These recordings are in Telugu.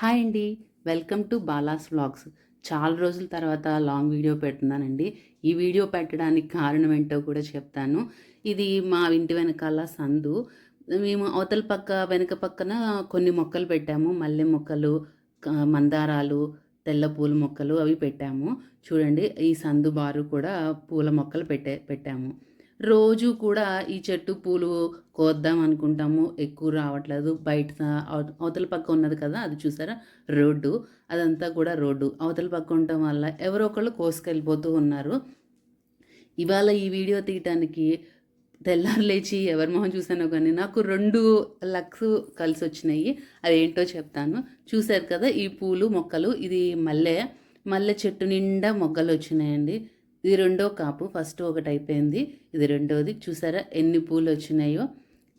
హాయ్ అండి. Welcome to Bala's vlogs. చాలా రోజుల తర్వాత లాంగ్ వీడియో పెడుతున్నానండి. ఈ వీడియో పెట్టడానికి కారణం ఏంటో కూడా చెప్తాను. ఇది మా ఇంటి వెనకాల సందు. మేము అవతల పక్క వెనక పక్కన కొన్ని మొక్కలు పెట్టాము. మల్లె మొక్కలు మందారాలు తెల్ల పూల మొక్కలు అవి పెట్టాము. చూడండి ఈ సందు బారు కూడా పూల మొక్కలు పెట్టే పెట్టాము. రోజు కూడా ఈ చెట్టు పూలు కోద్దాం అనుకుంటాము. ఎక్కువ రావట్లేదు. బయట అవతల పక్క ఉన్నది కదా అది చూసారా? రోడ్డు. అదంతా కూడా రోడ్డు. అవతల పక్క ఉండటం వల్ల ఎవరో ఒకళ్ళు కోసుకెళ్ళిపోతూ ఉన్నారు. ఇవాళ ఈ వీడియో తీయటానికి తెల్లారు లేచి ఎవరి మొహం చూసానో కానీ నాకు రెండు లక్స్ కలిసి వచ్చినాయి. అవి ఏంటో చెప్తాను. చూశారు కదా ఈ పూలు మొక్కలు. ఇది మల్లె. మల్లె చెట్టు నిండా మొగ్గలు వచ్చినాయండి. ఇది రెండో కాపు ఫస్ట్ ఒకటి అయిపోయింది. ఇది రెండోది. చూసారా ఎన్ని పూలు వచ్చినాయో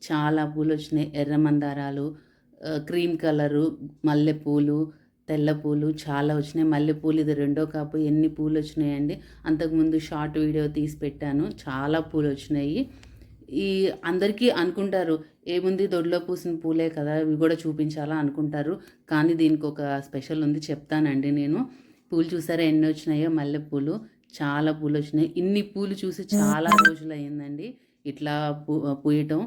చాలా పూలు వచ్చినాయి ఎర్ర మందారాలు క్రీమ్ కలరు మల్లెపూలు తెల్ల పూలు చాలా వచ్చినాయి. మల్లెపూలు ఇది రెండో కాపు. ఎన్ని పూలు వచ్చినాయండి అంతకుముందు షార్ట్ వీడియో తీసి పెట్టాను. చాలా పూలు వచ్చినాయి ఈ అందరికీ అనుకుంటారు ఏముంది దొడ్లో పూసిన పూలే కదా ఇవి కూడా చూపించాలా? అనుకుంటారు. కానీ దీనికి ఒక స్పెషల్ ఉంది చెప్తానండి నేను. పూలు చూసారా ఎన్ని వచ్చినాయో మల్లెపూలు చాలా పూలు వచ్చినాయి ఇన్ని పూలు చూసి చాలా రోజులు అయిందండి ఇట్లా పూ పూయటం.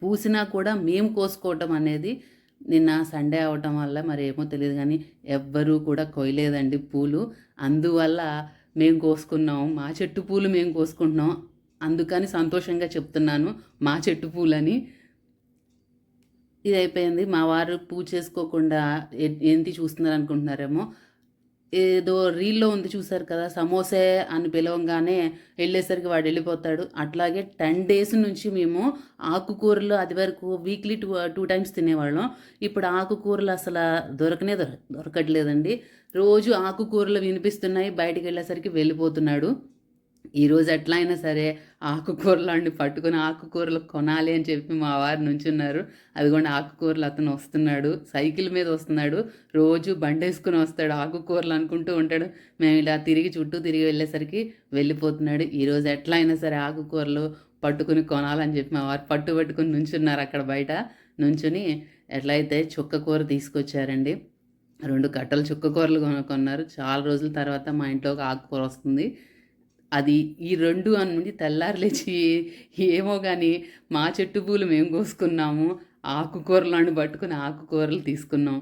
పూసినా కూడా మేము కోసుకోవటం అనేది నిన్న సండే అవటం వల్ల మరి ఏమో తెలియదు కానీ ఎవ్వరూ కూడా కొయ్యలేదండి పూలు. అందువల్ల మేము కోసుకున్నాం. మా చెట్టు పూలు మేము కోసుకుంటున్నాం. అందుకని సంతోషంగా చెప్తున్నాను మా చెట్టు పూలని. ఇది అయిపోయింది మా వారు పూజ చేసుకోకుండా ఏంటి చూస్తున్నారు అనుకుంటున్నారేమో ఏదో రీల్లో ఉంది చూసారు కదా సమోసే అని పిలవంగానే వెళ్ళేసరికి వాడు వెళ్ళిపోతాడు. అట్లాగే టెన్ డేస్ నుంచి మేము ఆకుకూరలు అది వరకు వీక్లీ టూ టూ టైమ్స్ తినేవాళ్ళం. ఇప్పుడు ఆకుకూరలు అసలు దొరకనే దొర దొరకట్లేదండి. రోజు ఆకుకూరలు వినిపిస్తున్నాయి బయటికి వెళ్ళేసరికి వెళ్ళిపోతున్నాడు. ఈరోజు ఎట్లా అయినా సరే ఆకుకూరలు అండి పట్టుకుని ఆకుకూరలు కొనాలి అని చెప్పి మా వారు నుంచున్నారు. అదిగోండి ఆకుకూరలు అతను వస్తున్నాడు సైకిల్ మీద వస్తున్నాడు రోజు బండేసుకుని వస్తాడు ఆకుకూరలు అనుకుంటూ ఉంటాడు. మేము ఇలా తిరిగి చుట్టూ తిరిగి వెళ్ళేసరికి వెళ్ళిపోతున్నాడు. ఈరోజు ఎట్లా అయినా సరే ఆకుకూరలు పట్టుకుని కొనాలని చెప్పి మా వారు పట్టు పట్టుకుని నుంచున్నారు అక్కడ బయట. నుంచుని ఎట్లయితే చుక్క కూర తీసుకొచ్చారండి రెండు కట్టలు చుక్క కూరలు కొన- కొన్నారు. చాలా రోజుల తర్వాత మా ఇంట్లోకి ఆకుకూర వస్తుంది. అది ఈ రెండు అనుండి తెల్లారి లేచి ఏమో కానీ మా చెట్టు పూలు మేము కోసుకున్నాము ఆకుకూరలను పట్టుకుని ఆకుకూరలు తీసుకున్నాం.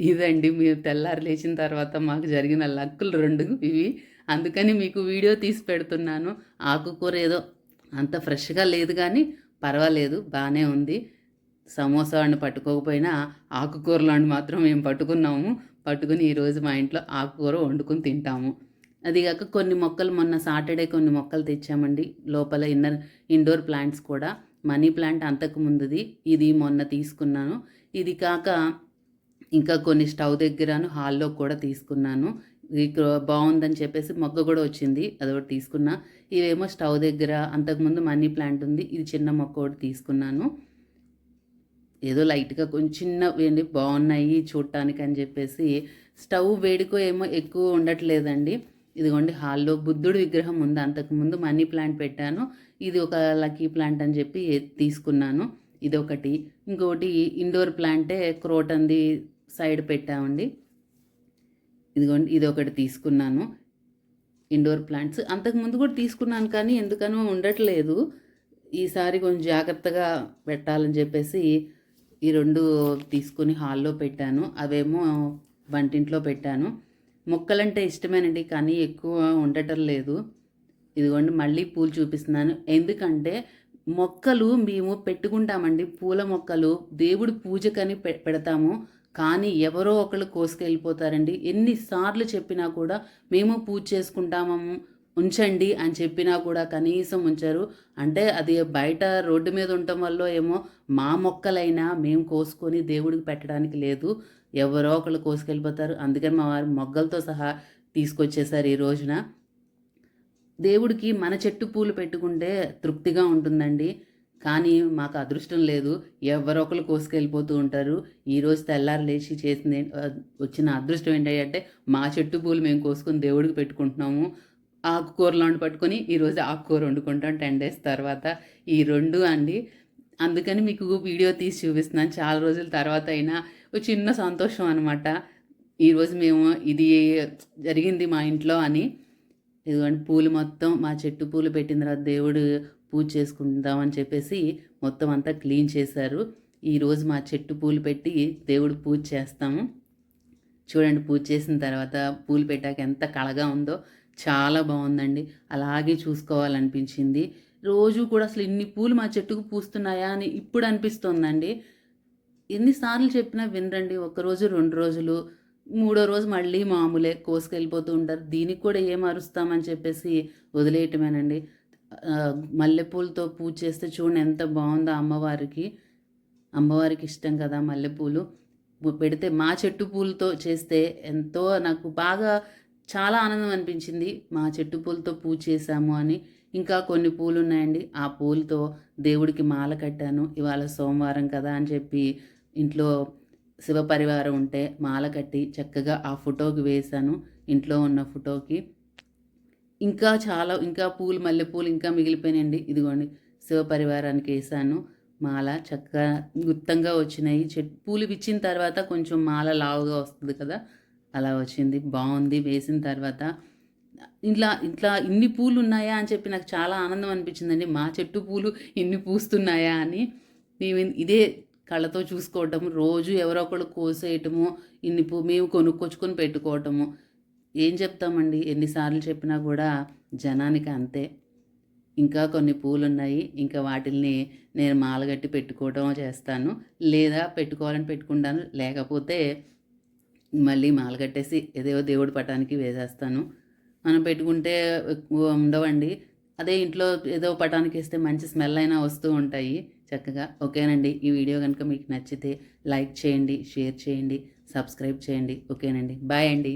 ఇదండి మీరు తెల్లారి లేచిన తర్వాత మాకు జరిగిన లక్కులు రెండు ఇవి. అందుకని మీకు వీడియో తీసి పెడుతున్నాను. ఆకుకూర ఏదో అంత ఫ్రెష్గా లేదు కానీ పర్వాలేదు బాగానే ఉంది. సమోసా వాడిని పట్టుకోకపోయినా ఆకుకూరలు మాత్రం మేము పట్టుకున్నాము. పట్టుకుని ఈరోజు మా ఇంట్లో ఆకుకూర వండుకుని తింటాము. అదిగాక కొన్ని మొక్కలు మొన్న సాటర్డే కొన్ని మొక్కలు తెచ్చామండి. లోపల ఇన్నర్ ఇండోర్ ప్లాంట్స్ కూడా. మనీ ప్లాంట్ అంతకు ముందుది. ఇది మొన్న తీసుకున్నాను. ఇది కాక ఇంకా కొన్ని స్టవ్ దగ్గరను హాల్లో కూడా తీసుకున్నాను. బాగుందని చెప్పేసి మొగ్గ కూడా వచ్చింది. అదొకటి తీసుకున్నా. ఇవేమో స్టవ్ దగ్గర అంతకుముందు మనీ ప్లాంట్ ఉంది. ఇది చిన్న మొక్క ఒకటి తీసుకున్నాను. ఏదో లైట్గా కొంచెం చిన్నవి బాగున్నాయి చూడటానికి అని చెప్పేసి. స్టవ్ వేడికో ఏమో ఎక్కువ ఉండట్లేదండి. ఇదిగోండి హాల్లో బుద్ధుడి విగ్రహం ఉంది. అంతకుముందు మనీ ప్లాంట్ పెట్టాను. ఇది ఒక లక్కీ ప్లాంట్ అని చెప్పి తీసుకున్నాను. ఇది ఒకటి ఇంకొకటి ఇండోర్ ప్లాంటే క్రోటన్ది సైడ్ పెట్టామండి. ఇదిగోండి ఇది ఒకటి తీసుకున్నాను. ఇండోర్ ప్లాంట్స్ అంతకుముందు కూడా తీసుకున్నాను కానీ ఎందుకనో ఉండట్లేదు. ఈసారి కొంచెం జాగ్రత్తగా పెట్టాలని చెప్పేసి ఈ రెండు తీసుకుని హాల్లో పెట్టాను. అవేమో వంటింట్లో పెట్టాను. మొక్కలంటే ఇష్టమేనండి కానీ ఎక్కువ ఉండటం లేదు. ఇదిగోండి మళ్ళీ పూలు చూపిస్తున్నాను. ఎందుకంటే మొక్కలు మేము పెట్టుకుంటామండి. పూల మొక్కలు దేవుడు పూజకని పె పెడతాము. కానీ ఎవరో ఒకళ్ళు కోసుకెళ్ళిపోతారండి. ఎన్నిసార్లు చెప్పినా కూడా మేము పూజ చేసుకుంటాము ఉంచండి అని చెప్పినా కూడా కనీసం ఉంచరు. అంటే అది బయట రోడ్డు మీద ఉండటం వల్ల ఏమో మా మొక్కలైనా మేము కోసుకొని దేవుడికి పెట్టడానికి లేదు. ఎవరో ఒకళ్ళు కోసుకెళ్ళిపోతారు. అందుకని మా వారు మొగ్గలతో సహా తీసుకొచ్చేసారు ఈ రోజున. దేవుడికి మన చెట్టు పూలు పెట్టుకుంటే తృప్తిగా ఉంటుందండి. కానీ మాకు అదృష్టం లేదు. ఎవరో ఒకరు కోసుకెళ్ళిపోతూ ఉంటారు. ఈరోజు తెల్లారు లేచి చేసింది వచ్చిన అదృష్టం ఏంటంటే మా చెట్టు పూలు మేము కోసుకొని దేవుడికి పెట్టుకుంటున్నాము. ఆకుకూరలు వండి పట్టుకొని ఈరోజు ఆకుకూర వండుకుంటాం. టెన్ డేస్ తర్వాత ఈ రెండు అండి. అందుకని మీకు వీడియో తీసి చూపిస్తున్నాను. చాలా రోజుల తర్వాత అయినా ఒక చిన్న సంతోషం అనమాట ఈరోజు మేము ఇది జరిగింది మా ఇంట్లో అని. ఇదిగోండి పూలు మొత్తం మా చెట్టు పూలు పెట్టిన తర్వాత దేవుడు పూజ చేసుకుందామని చెప్పేసి మొత్తం అంతా క్లీన్ చేశారు. ఈరోజు మా చెట్టు పూలు పెట్టి దేవుడు పూజ చేస్తాము. చూడండి పూజ చేసిన తర్వాత పూలు పెట్టాక ఎంత కళగా ఉందో. చాలా బాగుందండి. అలాగే చూసుకోవాలనిపించింది. రోజు కూడా అసలు ఇన్ని పూలు మా చెట్టుకు పూస్తున్నాయా అని ఇప్పుడు అనిపిస్తోందండి. ఎన్నిసార్లు చెప్పినా వినరండి. ఒక రోజు రెండు రోజులు మూడో రోజు మళ్ళీ మామూలే కోసుకెళ్ళిపోతూ ఉంటారు. దీనికి కూడా ఏం అరుస్తామని చెప్పేసి వదిలేయటమేనండి. మల్లెపూలతో పూజ చేస్తే చూడండి ఎంత బాగుందో అమ్మవారికి. అమ్మవారికి ఇష్టం కదా మల్లెపూలు. పెడితే మా చెట్టు పూలతో చేస్తే ఎంతో నాకు బాగా చాలా ఆనందం అనిపించింది. మా చెట్టు పూలతో పూజ చేశాము అని. ఇంకా కొన్ని పూలు ఉన్నాయండి ఆ పూలతో దేవుడికి మాల కట్టాను. ఇవాళ సోమవారం కదా అని చెప్పి ఇంట్లో శివపరివారం ఉంటే మాల కట్టి చక్కగా ఆ ఫోటోకి వేశాను. ఇంట్లో ఉన్న ఫోటోకి. ఇంకా చాలా ఇంకా పూలు మల్లెపూలు ఇంకా మిగిలిపోయినాయండి. ఇదిగోండి శివపరివారానికి వేసాను మాల చక్కగా గుత్తంగా వచ్చినాయి. చెట్టు పూలు విచ్చిన తర్వాత కొంచెం మాల లావుగా వస్తుంది కదా? అలా వచ్చింది. బాగుంది. వేసిన తర్వాత ఇట్లా ఇట్లా ఇన్ని పూలు ఉన్నాయా అని చెప్పి నాకు చాలా ఆనందం అనిపించిందండి. మా చెట్టు పూలు ఇన్ని పూస్తున్నాయా అని. మేము ఇదే కళ్ళతో చూసుకోవటము రోజు ఎవరో ఒకళ్ళు కోసేయటము ఇన్ని పూ మేము కొనుక్కొచ్చుకొని పెట్టుకోవటము. ఏం చెప్తామండి? ఎన్నిసార్లు చెప్పినా కూడా జనానికి అంతే. ఇంకా కొన్ని పూలు ఉన్నాయి ఇంకా వాటిల్ని నేను మాలగట్టి పెట్టుకోవడం చేస్తాను. లేదా పెట్టుకోవాలని పెట్టుకుంటాను. లేకపోతే మళ్ళీ మాలగట్టేసి ఏదో దేవుడి పటానికి వేసేస్తాను. మనం పెట్టుకుంటే ఎక్కువ ఉండవండి. అదే ఇంట్లో ఏదో పటానికి వేస్తే మంచి స్మెల్ అయినా వస్తూ ఉంటాయి చక్కగా. ఓకేనండి. ఈ వీడియో కనుక మీకు నచ్చితే లైక్ చేయండి షేర్ చేయండి సబ్స్క్రైబ్ చేయండి. ఓకేనండి. బాయ్ అండి.